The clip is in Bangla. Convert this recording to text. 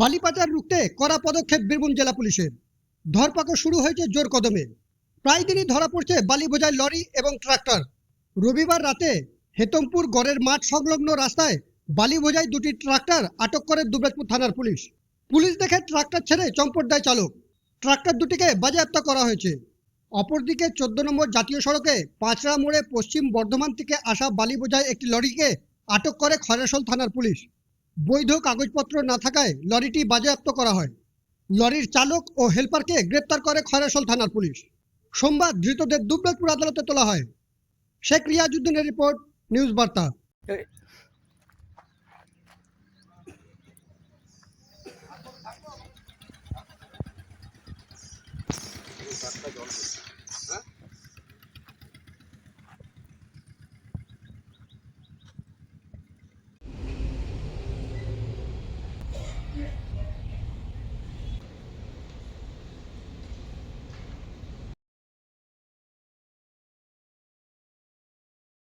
বালি পাচার রুখতে কড়া পদক্ষেপ বীরভূম জেলা পুলিশের। ধরপাকড় শুরু হয়েছে জোর কদমে। প্রায় দিনই ধরা পড়ছে বালি বোঝাই লরি এবং ট্রাক্টর। রবিবার রাতে হেতমপুর গড়ের মাঠ সংলগ্ন রাস্তায় বালি বোঝাই দুটি ট্রাক্টর আটক করে দুবরাজপুর থানার পুলিশ। পুলিশ দেখে ট্রাক্টর ছেড়ে চম্পট দেয় চালক। ট্রাক্টর দুটিকে বাজেয়াপ্ত করা হয়েছে। অপরদিকে চোদ্দ নম্বর জাতীয় সড়কে পাঁচড়া মোড়ে পশ্চিম বর্ধমান থেকে আসা বালি একটি লরিকে আটক করে খয়রাসোল থানার পুলিশ। বৈধ কাগজপত্র না থাকায় লরিটি বাজেয়াপ্ত করা হয়। লরির চালক ও হেলপারকে গ্রেপ্তার করে খয়রাসোল থানার পুলিশ। সোমবার ধৃতদের দুবরাজপুর আদালতে তোলা হয়। শেখ রিয়াজুদ্দিনের রিপোর্ট, নিউজ বার্তা।